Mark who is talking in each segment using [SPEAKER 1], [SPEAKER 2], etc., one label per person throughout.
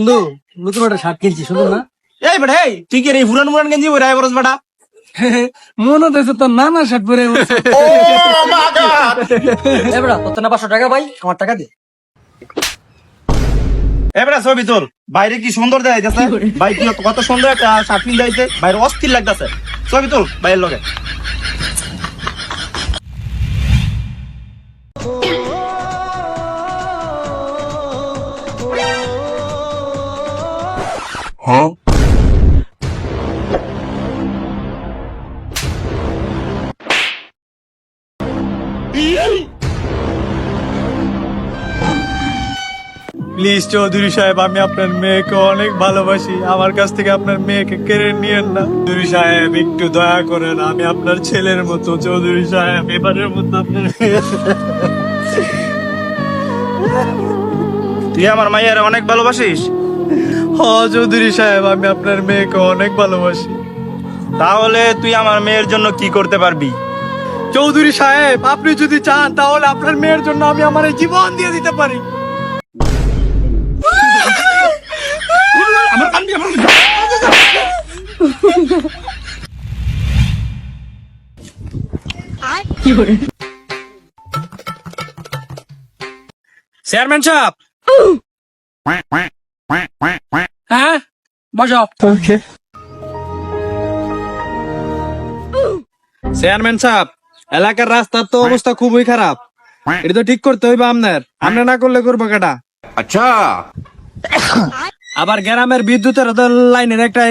[SPEAKER 1] বন্ধু নতুন একটা শার্ট কিনছি সুন্দর না।
[SPEAKER 2] এই বেটা এই তুই কি রে মুরান গেঞ্জি পরে বেটা?
[SPEAKER 1] মনে তোর নানা শার্ট পরে তোর না পাঁচশো টাকা ভাই আমার টাকা দে।
[SPEAKER 2] ছবি তোর বাইরে কি সুন্দর দেখা যাইতেছে ভাই কি কত সুন্দর একটা শার্ট পিন যাইতে বাইরে অস্থির লাগতেছে। ছবি তোর বাইরের লগে।
[SPEAKER 3] প্লিজ চৌধুরী সাহেব আমি আপনার মেয়েকে অনেক ভালোবাসি। আমার কাছ থেকে আপনার মেয়েকে কেড়ে নিয়েন না। চৌধুরী সাহেব একটু দয়া করেন আমি আপনার ছেলের মতো চৌধুরী সাহেব এবারের মতো আপনার
[SPEAKER 2] তুই আমার মাইয়ার অনেক ভালোবাসিস?
[SPEAKER 3] হ চৌধুরী সাহেব আমি আপনার মেয়েকে অনেক ভালোবাসি।
[SPEAKER 2] তাহলে তুই আমার মেয়ের জন্য কি করতে পারবি?
[SPEAKER 3] চৌধুরী সাহেব আপনি যদি চান তাহলে আপনার মেয়ের জন্য আমি আমার জীবন দিয়ে দিতে পারি।
[SPEAKER 1] চেয়ারম্যান সাহেব। হ্যাঁ বসাও ওকে
[SPEAKER 3] চেয়ারম্যান সাহেব এলাকার রাস্তার তো অবস্থা খুবই খারাপ। এটা তো ঠিক করতে হইবে আপনার আপনি না করলে করব কাটা
[SPEAKER 4] আচ্ছা।
[SPEAKER 3] আবার গ্রামের বিদ্যুতের লাইনের একটা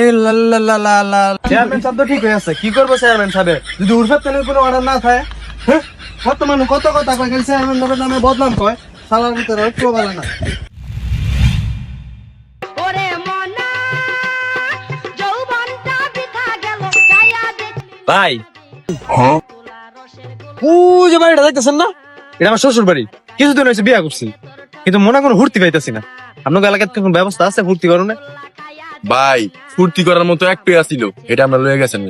[SPEAKER 3] চেয়ারম্যান সাহেব তো ঠিক হয়ে আছে। কি করব চেয়ারম্যান সাহেব? যদি উর্ফের তেলের কোনো অর্ডার না থাকে হ্যাঁ? কত মানুষ কত কথা কয়? চেয়ারম্যান নামে বদনাম কয়। সালার ভিতরে না। ভাই। ও যে বাড়িটা দেখতেছেন না? এটা আমার শ্বশুর বাড়ি। কিছুদিন হয়েছে বিয়া করছি। কিন্তু মনে কোনো হুর্তি পাইতেছি না। আপনার এলাকার কোনো ব্যবস্থা আছে হুর্তি করণে
[SPEAKER 4] ভাই ফুর্তি করার মতো একটু আসিল এটা আমরা লয়ে গেছেন